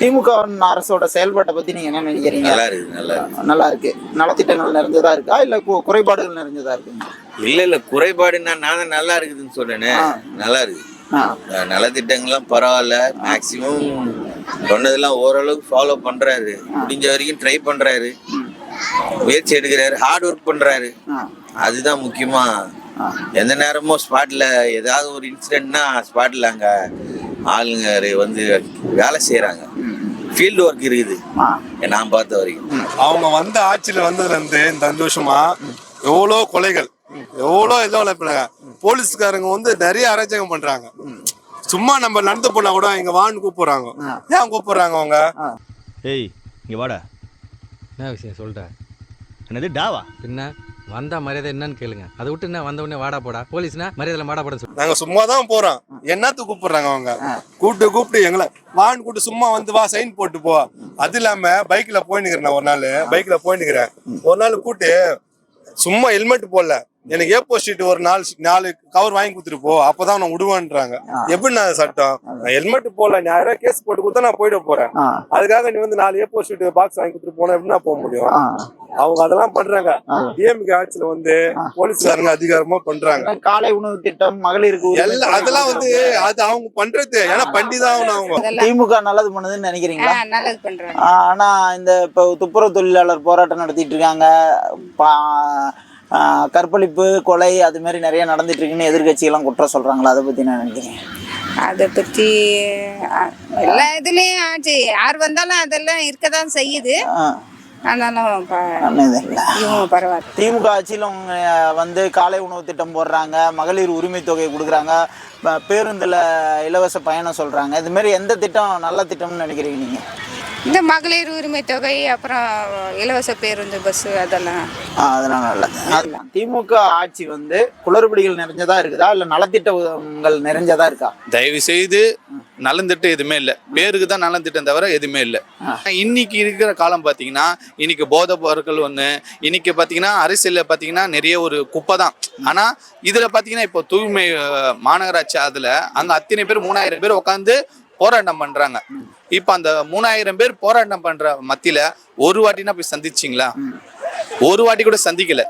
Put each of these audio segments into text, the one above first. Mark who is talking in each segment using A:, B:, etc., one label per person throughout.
A: திமுக அரசோட செயல்பாட்டை பத்தி நீங்க என்ன நினைக்கிறீங்க?
B: நல்லா இருக்குது நல்லா இருக்கு
A: நல்லா இருக்கு நலத்திட்டங்கள் நிறைஞ்சதா இருக்கா? இல்ல குறைபாடுகள் நிறைஞ்சதா இருக்குங்க
B: இல்ல இல்ல. குறைபாடுன்னா நான் தான் நல்லா இருக்குதுன்னு சொல்றேனே. நல்லா இருக்கு நலத்திட்டங்கள்லாம் பரவாயில்ல. மேக்சிமம் சொன்னதெல்லாம் ஓரளவுக்கு ஃபாலோ பண்றாரு. முடிஞ்ச வரைக்கும் ட்ரை பண்றாரு. முயற்சி எடுக்கிறாரு. ஹார்ட் ஒர்க் பண்றாரு. அதுதான் முக்கியமா. எந்த நேரமும் ஸ்பாட்ல ஏதாவது ஒரு இன்சிடென்ட்னா ஸ்பாட்ல அங்க ஆளுங்க வந்து வேலை செய்யறாங்க ஃபீல்டு ஒர்க் இருக்குது. நான் பார்த்த வரைக்கும்.
C: அவங்க வந்த ஆட்சியில வந்ததுல இருந்து இந்த அஞ்சு வருஷமா எவ்வளோ கொலைகள் எவ்வளோ இதோ பண்ணாங்க போலீஸ்காரங்க வந்து நிறைய அராஜகம் பண்றாங்க. சும்மா நம்ம நடந்து போனா கூட இங்க வான்னு கூப்பிடுறாங்க. ஏன் கூப்பிடுறாங்க அவங்க?
D: ஏய் இங்க வாடா.
E: என்ன விஷயம் சொல்கிறேன்
D: என்னது டாவா?
E: பின்ன வந்தா மரியாதை என்னன்னு கேளுங்க. அதை விட்டு என்ன வந்த உடனே வாடா போடா. போலீஸ்னா மரியாதை வாடா போட சொல்லு.
C: நாங்க சும்மா தான் போறோம். என்னத்துக்கு கூப்பிடுறாங்க அவங்க? கூப்பிட்டு கூப்பிட்டு எங்களை வான்னு கூப்பிட்டு சும்மா வந்து வா சைன் போட்டு போ. அது இல்லாம பைக்ல போயினுக்கிறேன் நான் ஒரு நாள். பைக்ல போயினுக்கிறேன் ஒரு நாள் கூப்பிட்டு சும்மா ஹெல்மெட் போடல. எனக்கு ஏ போஸ்ட் ஷீட் ஒரு நாலு நாலு கவர் வாங்கி கொடுத்துட்டு போ அப்பதான் நான் விடுவேன்றாங்க எப்படி நான் சட்டம்? நான் ஹெல்மெட் போடல நீ ஆயிரம் கேஸ் போட்டு கொடுத்தா நான் போயிட போறேன். அதுக்காக நீ வந்து நாலு ஏ போஸ்ட் ஷீட் பாக்ஸ் வாங்கி கொடுத்துட்டு போனா எப்படி நான் போக முடியும். அவங்க அதெல்லாம் பண்றாங்க. டிஎம்கே ஆட்சியில வந்து போலீஸ்காரங்க அதிகாரமா பண்றாங்க.
A: காலை உணவு திட்டம் மகளிருக்கு
C: எல்லாம் அதெல்லாம் வந்து அது அவங்க பண்றது. ஏன்னா பண்டிதான் அவங்க.
A: திமுக நல்லது பண்ணுதுன்னு நினைக்கிறீங்களா?
F: நல்லது பண்றாங்க.
A: ஆனா இந்த இப்போ துப்புரவு தொழிலாளர் போராட்டம் நடத்திட்டு இருக்காங்க. கற்பழிப்பு கொலை அது மாதிரி நிறைய நடந்துட்டு இருக்குன்னு எதிர்கட்சியெல்லாம் குற்றம் சொல்றாங்களா? அதை பத்தி என்ன நினைக்கிறீங்க?
F: அதை பத்தி ஆ, எல்லா இதுலயும் ஆச்சு யார் வந்தாலும் அதெல்லாம் இருக்கதான் செய்யுது.
A: ஆ,
F: ஆனாலும் பரவாயில்ல.
A: திமுக ஆட்சியில் அவங்க வந்து காலை உணவு திட்டம் போடுறாங்க மகளிர் உரிமை தொகை கொடுக்குறாங்க பேருந்துல இலவச பயணம் சொல்றாங்க. இது மாதிரி எந்த திட்டம் நல்ல திட்டம்னு நினைக்கிறீங்க நீங்க?
F: இந்த மகளிர் உரிமை தொகை அப்புறம் இலவச பேருந்து பஸ் அதெல்லாம்.
A: ஆ, அதெல்லாம் நல்லது. அதுதான். திமுக ஆட்சி வந்து குளறுபடிகள் நிறைஞ்சதா இருக்குதா? இல்ல நலத்திட்டங்கள் நிறைஞ்சதா இருக்கா?
G: தயவு செய்து நலந்திட்டம் எதுவுமே இல்லை. பேருக்கு தான் நலந்திட்டம் தவிர எதுவுமே இல்லை. இன்னைக்கு இருக்கிற காலம் பார்த்தீங்கன்னா இன்னைக்கு போதை பொருட்கள் ஒன்று இன்னைக்கு பார்த்தீங்கன்னா அரசியலில் பார்த்தீங்கன்னா நிறைய ஒரு குப்பை தான். ஆனால் இதில் பார்த்தீங்கன்னா இப்போ தூய்மை மாநகராட்சி அதில் அங்கே அத்தனை பேர் மூணாயிரம் பேர் உட்காந்து போராட்டம் பண்ணுறாங்க இப்போ அந்த மூணாயிரம் பேர் போராட்டம் பண்ணுற மத்தியில் ஒரு வாட்டினா போய் சந்திச்சிங்களா? ஒரு வாட்டி கூட சந்திக்கல.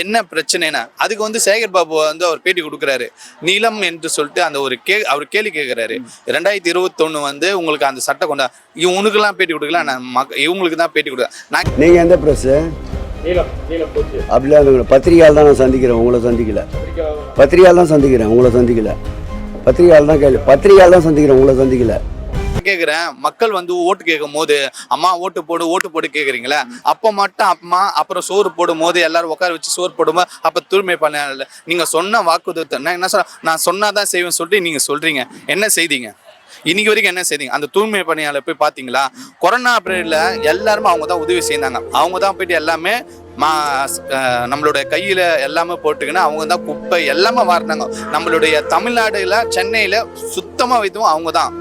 G: என்ன பிரச்சனைனா அதுக்கு வந்து சேகர் பாபு வந்து அவர் பேட்டி கொடுக்குறாரு. நீளம் என்று சொல்லிட்டு அந்த ஒரு கே அவர் கேள்வி கேட்குறாரு ரெண்டாயிரத்தி இருபத்தொன்னு வந்து உங்களுக்கு அந்த சட்டம் கொண்டா இவனுக்கெல்லாம் பேட்டி கொடுக்கல நான் மக் இவங்களுக்கு தான் பேட்டி கொடுக்குறேன். நான்
H: நீங்கள் எந்த ப்ரெஸ்ஸு அப்படிலாம் பத்திரிகையால் தான் நான் சந்திக்கிறேன் உங்களை சந்திக்கல. பத்திரிகையால் தான் சந்திக்கிறேன் உங்களை சந்திக்கல. பத்திரிகையால் தான் கேள்வி பத்திரிகையால் தான் சந்திக்கிறேன் உங்களை சந்திக்கல.
G: கேட்குறேன் மக்கள் வந்து ஓட்டு கேட்கும் போது அம்மா ஓட்டு போடு ஓட்டு போடு கேட்குறீங்களே அப்போ மட்டும் அம்மா அப்புறம் சோறு போடும் போது எல்லாரும் உட்கார வச்சு சோறு போடும்போது அப்போ தூய்மை பண்ண நீங்க சொன்ன வாக்குறுதி நான் என்ன சொல்ல நான் சொன்னாதான் செய்வேன் சொல்லிட்டு நீங்க சொல்றீங்க. என்ன செய்தீங்க? இன்னைக்கு வரைக்கும் என்ன செய்தீங்க? அந்த தூய்மை பணியாளர் போய் பார்த்தீங்களா கொரோனா பீரியட்ல எல்லாருமே அவங்க தான் உதவி செய்தாங்க. அவங்க தான் போயிட்டு எல்லாமே மா அஹ் நம்மளுடைய கையில எல்லாமே போட்டுக்கின்னு அவங்க தான் குப்பை எல்லாமே வாரினாங்க. நம்மளுடைய தமிழ்நாடுல சென்னையில சுத்தமா வைத்தும் அவங்க தான்.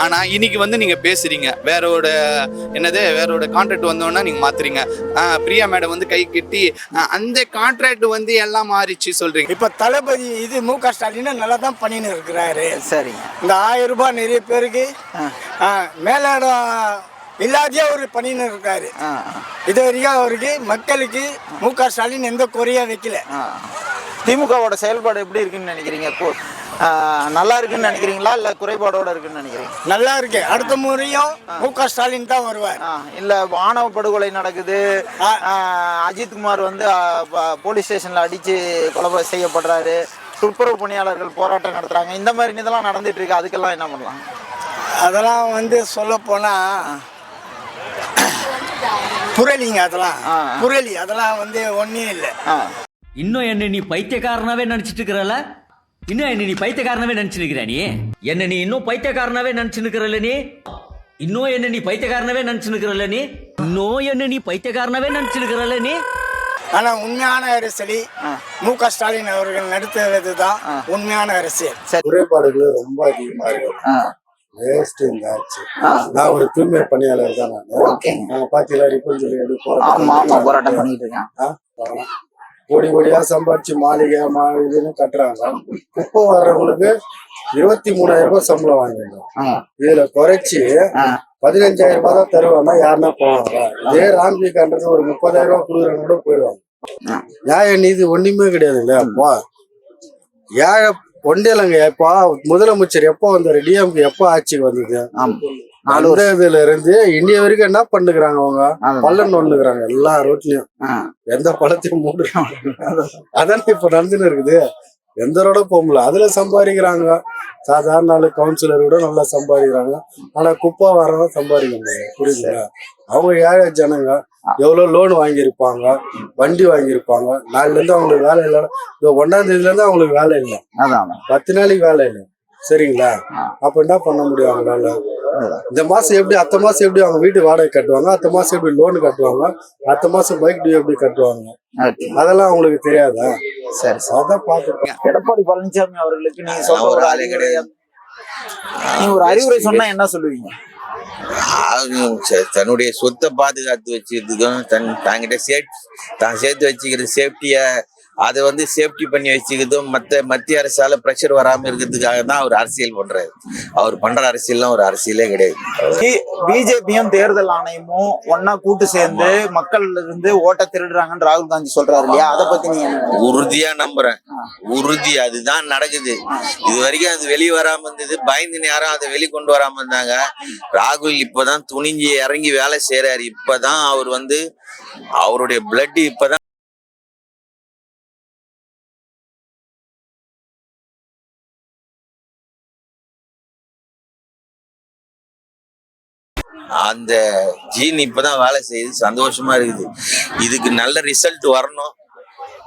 G: ஆனா இன்னைக்கு வந்து நீங்க பேசுறீங்க. வேறோட என்னது வேறோட கான்ட்ராக்ட் வந்தோன்னா நீங்க மாத்துறீங்க. ஆஹ் பிரியா மேடம் வந்து கை கட்டி அந்த கான்ட்ராக்ட் வந்து எல்லாம் மாறிச்சு சொல்றீங்க.
I: இப்ப தளபதி இது மு க ஸ்டாலின் நல்லா தான் பண்ணின்னு இருக்கிறாரு.
A: சரிங்க.
I: இந்த ஆயிரம் ரூபாய் நிறைய பேருக்கு ஆ, மேலிடம் இல்லாதே அவர் பண்ணின்னு இருக்காரு.
A: ஆ,
I: இது வரைக்கும் அவருக்கு மக்களுக்கு மு க ஸ்டாலின் எந்த குறையா வைக்கல.
A: ஆ. திமுகவோட செயல்பாடு எப்படி இருக்குன்னு நினைக்கிறீங்க? நல்லா இருக்குன்னு நினைக்கிறீங்களா? இல்ல குறைபாடோட இருக்குன்னு நினைக்கிறீங்க?
I: நல்லா இருக்கு. அடுத்த முறையும் மு க ஸ்டாலின் தான் வருவார்.
A: இல்ல ஆணவ படுகொலை நடக்குது. அஜித்குமார் வந்து போலீஸ் ஸ்டேஷன்ல அடிச்சு கொலை செய்யப்படுறாரு. துப்புரவு பணியாளர்கள் போராட்டம் நடத்துறாங்க. இந்த மாதிரி இதெல்லாம் நடந்துட்டு இருக்கு. அதுக்கெல்லாம் என்ன பண்ணலாம்?
I: அதெல்லாம் வந்து சொல்ல போனா புரளிங்க அதெல்லாம். புரளி அதெல்லாம் வந்து ஒன்றும் இல்லை.
J: இன்னும் என்ன நீ பைத்தியக்காரனாவே நினைச்சிட்டு இருக்கிறல? இன்னும் என்ன நீ பைத்தியக்காரனாவே நினைச்சு நிக்கிற நீ? என்ன நீ இன்னும் பைத்தியக்காரனாவே நினைச்சு நிக்கிறல்ல நீ? இன்னும் என்ன நீ பைத்தியக்காரனாவே நினைச்சு நிக்கிறல்ல நீ? இன்னும் என்ன நீ பைத்தியக்காரனாவே நினைச்சு நிக்கிறல்ல நீ?
I: ஆனா உண்மையான அரசியல் மு க ஸ்டாலின் அவர்கள் நடத்துவது தான் உண்மையான அரசியல்.
C: குறைபாடுகள் ரொம்ப அதிகமா இருக்கு.
A: ஆ,
C: வேஸ்ட் இந்த ஆட்சி
A: ஆ.
C: நான் ஒரு தூய்மை பணியாளர் தான் நான். நாங்க பாத்தீங்களா ரிப்பன் சொல்லி எடுப்போம்
A: ஆமா ஆமா போராட்டம் பண்ணிட்டு இருக்கேன்.
C: கோடி கோடியா சம்பாரிச்சு மாளிகை மா இதுன்னு கட்டுறாங்க. குப்பை வர்றவங்களுக்கு இருபத்தி மூணாயிரம் ரூபாய் சம்பளம் வாங்கிருந்தோம் இதுல குறைச்சி. பதினஞ்சாயிரம் ரூபாய் தான் தருவாங்க. யாருன்னா போவாங்க. இதே ராம்ஜிகான்றது ஒரு முப்பதாயிரம் ரூபாய் கொடுக்குறவங்க கூட போயிடுவாங்க. நியாய நீதி ஒண்ணுமே கிடையாதுங்க அப்பா ஏழை ஒண்டியலங்க எப்போ முதலமைச்சர் எப்போ வந்தாரு? டிஎம்கே எப்போ ஆட்சிக்கு வந்தது? அந்த இதுல இருந்து இந்திய வரைக்கும் என்ன பண்ணுகிறாங்க அவங்க. பள்ளம் நோண்டுகிறாங்க எல்லா ரோட்லயும். எந்த பழத்தையும் மூடுறாங்க. அதானே இப்ப நடந்துன்னு இருக்குது. எந்த ரோட போக முடியல. அதுல சம்பாதிக்கிறாங்க. சாதாரண ஆளு கவுன்சிலர் கூட நல்லா சம்பாதிக்கிறாங்க. ஆனா குப்பை வரவங்க சம்பாதிக்க முடியாது புரியுதுங்களா? அவங்க ஏழை ஜனங்க? எவ்வளவு லோன் வாங்கியிருப்பாங்க? வண்டி வாங்கியிருப்பாங்க? நாலுல இருந்து அவங்களுக்கு வேலை இல்லை. இந்த ஒன்னாம் தேதியில இருந்து அவங்களுக்கு வேலை இல்லை.
A: அதான்.
C: பத்து நாளைக்கு வேலை இல்லை. சரிங்களா? அப்ப என்ன பண்ண முடியும் அவங்களால? இந்த மாசம் எப்படி அத்த மாசம் எப்படி அவங்க வீட்டு வாடகை கட்டுவாங்க? அத்த மாசம் எப்படி லோன் கட்டுவாங்க? அத்த மாசம் பைக் டியூ எப்படி கட்டுவாங்க. அதெல்லாம் அவங்களுக்கு தெரியாதா?
A: சரி
C: அதான் பாத்துருக்கேன்
A: எடப்பாடி பழனிசாமி அவர்களுக்கு நீங்க சொல்ற
B: ஒரு
A: அறிவுரை
B: கிடையாது.
A: நீங்க ஒரு அறிவுரை சொன்னா என்ன சொல்லுவீங்க?
B: தன்னுடைய சொத்தை பாதுகாத்து வச்சுக்கிறதுக்கும் தன் தாங்கிட்ட சேஃப் தான் சேர்த்து வச்சுக்கிற சேஃப்டிய அதை வந்து சேஃப்டி பண்ணி வச்சுக்கிறதும் மற்ற மத்திய அரசால ப்ரெஷர் வராம இருக்கிறதுக்காக தான் அவர் அரசியல் பண்றாரு. அவர் பண்ற அரசியல்லாம் ஒரு அரசியலே கிடையாது.
A: பிஜேபியும் தேர்தல் ஆணையமும் ஒன்னா கூட்டு சேர்ந்து மக்கள் இருந்து ஓட்ட திருடுறாங்கன்னு ராகுல் காந்தி சொல்றாரு இல்லையா? அதை பத்தி நீங்க?
B: உறுதியா நம்புறேன். உறுதி அதுதான் நடக்குது. இது வரைக்கும் அது வெளியே வராம இருந்தது. பயந்து யாரும் அதை வெளி கொண்டு வராம இருந்தாங்க. ராகுல் இப்பதான் துணிஞ்சு இறங்கி வேலை செய்யறாரு இப்பதான் அவர் வந்து அவருடைய பிளட் இப்பதான் அந்த ஜீன் இப்பதான் வேலை செய்யுது சந்தோஷமா இருக்குது. இதுக்கு நல்ல ரிசல்ட் வரணும்.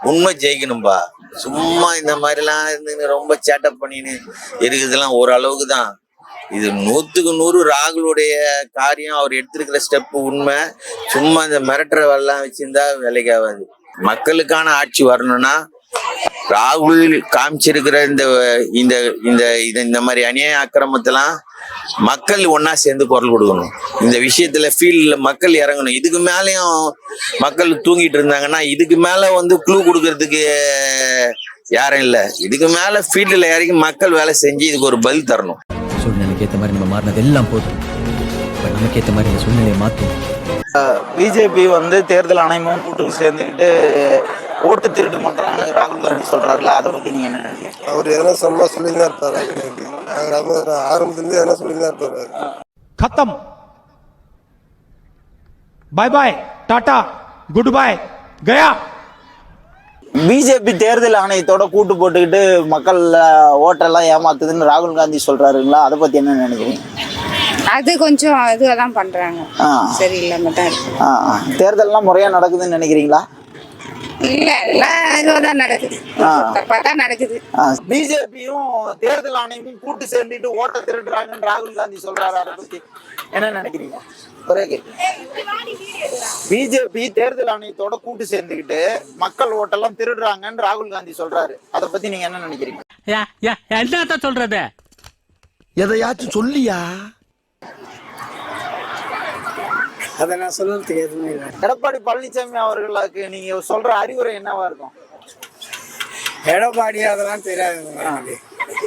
B: உண்மை ஜெயிக்கணும்பா. சும்மா இந்த மாதிரிலாம் இருந்து ரொம்ப சேட்டப் பண்ணின்னு இருக்குதுலாம் ஓரளவுக்கு தான். இது நூற்றுக்கு நூறு ராகுலுடைய காரியம் அவர் எடுத்திருக்கிற ஸ்டெப்பு உண்மை. சும்மா இந்த மிரட்டுற வெள்ளம் வச்சிருந்தா வேலைக்கு ஆகாது. மக்களுக்கான ஆட்சி வரணும்னா ராகுல் காமிச்சிருக்கிற இந்த இந்த இந்த இது- இந்த மாதிரி அநியாய அக்கிரமத்தெல்லாம் மக்கள் ஒண்ணா சேர்ந்து குரல் கொடுக்கணும். இந்த விஷயத்துல ஃபீல்ட்ல மக்கள் இறங்கணும். இதுக்கு மேலேயும் மக்கள் தூங்கிட்டு இருந்தாங்கன்னா இதுக்கு மேல வந்து க்ளூ கொடுக்கறதுக்கு யாரும் இல்ல. இதுக்கு மேல ஃபீல்ட்ல இறங்கி மக்கள் வேலை செஞ்சு இதுக்கு ஒரு பதில் தரணும்.
K: சூழ்நிலைக்கு ஏற்ற மாதிரி நம்ம மாறினது எல்லாம் போதும் நமக்கு ஏற்ற மாதிரி இந்த சூழ்நிலையை மாற்றும்
A: பிஜேபி வந்து தேர்தல் ஆணையமும் கூட்டு சேர்ந்துக்கிட்டு ஓட்டு திருட்டு பண்றான்னு ராகுல் காந்தி சொல்றாருல அதை பத்தி நீங்க என்ன நினைக்கிறீங்க?
C: அவர் எதனா சொன்னா சொல்லிதான் இருப்பாரு. ஆரம்பத்துல எதனா சொல்லி தான் இருப்பாரு.
L: கத்தம். Bye bye tata good bye Gaya
A: BJP தேர்தல் ஆணையத்தோட கூட்டு போட்டுக்கிட்டு மக்கள் ஓட்டெல்லாம் ஏமாத்துதுன்னு ராகுல் காந்தி சொல்றாருங்களா? அதை பத்தி என்ன நினைக்கிறீங்க?
F: அது கொஞ்சம் இதெல்லாம் பண்றாங்க.
A: சரி
F: இல்லாம தான்
A: எல்லாம் முறையா நடக்குதுன்னு நினைக்கிறீங்களா?
F: இல்ல எல்லாம் இதுவாக தான் நடக்குது.
A: ஆ.
F: தப்பா தான் நடக்குது
A: பிஜேபியும் தேர்தல் ஆணையமும் கூட்டு சேர்ந்துட்டு ஓட்ட திருடுறாங்கன்னு ராகுல் காந்தி சொல்றாரு அதை பத்தி என்ன நினைக்கிறீங்க? ஒரே பிஜேபி தேர்தல் ஆணையத்தோட கூட்டு சேர்ந்துக்கிட்டு மக்கள் ஓட்டெல்லாம் திருடுறாங்கன்னு ராகுல் காந்தி சொல்றாரு. அதை பத்தி நீங்க என்ன நினைக்கிறீங்க?
L: என்னத்த சொல்றது?
I: எதையாச்சும் சொல்லியா? அதை நான் சொல்றதுக்கு எதுவுமே இல்லை.
A: எடப்பாடி பழனிசாமி அவர்களுக்கு நீங்க சொல்ற அறிவுரை என்னவா இருக்கும்?
I: எடப்பாடி அதெல்லாம் தெரியாதுங்க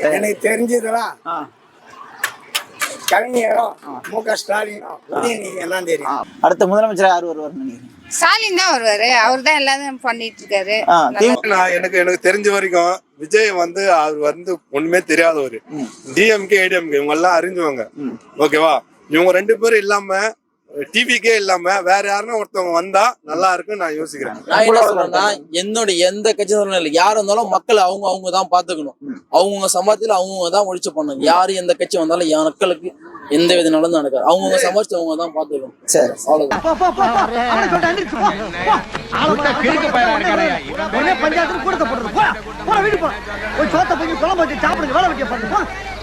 I: எனக்கு. தெரிஞ்சதெல்லாம். கவிஞரோ மு க ஸ்டாலினோ எல்லாம் தெரியும்.
A: அடுத்த முதலமைச்சர் யார் வருவார்னு நினைக்கிறீங்க?
F: ஸ்டாலின் தான் வருவாரு. அவர் தான் எல்லாரும் பண்ணிட்டு இருக்காரு.
C: நான் எனக்கு எனக்கு தெரிஞ்ச வரைக்கும் விஜய் வந்து அவர் வந்து ஒண்ணுமே தெரியாதவர். டிஎம்கே ஏடிஎம்கே இவங்க எல்லாம் அறிஞ்சவங்க. ஓகேவா இவங்க ரெண்டு பேரும் இல்லாம டிவிக்கே இல்லாம வேற யாருன்னா ஒருத்தவங்க வந்தா நல்லா இருக்குன்னு நான் யோசிக்கிறேன்.
M: நான் என்ன சொல்றேன்னா என்னோட எந்த கட்சி இல்லை யார் இருந்தாலும் மக்கள் அவங்க அவங்க தான் பாத்துக்கணும் அவங்கவுங்க சம்பாத்தியில அவங்கவுங்க தான் ஒழிச்சு பண்ணணும். யாரு எந்த கட்சி வந்தாலும் என் மக்களுக்கு எந்த வித நடந்து நடக்காது. அவங்கவுங்க சம்பாதிச்சு அவங்க தான் பாத்துக்கணும்
A: சரி.
M: அவ்வளவுதான்.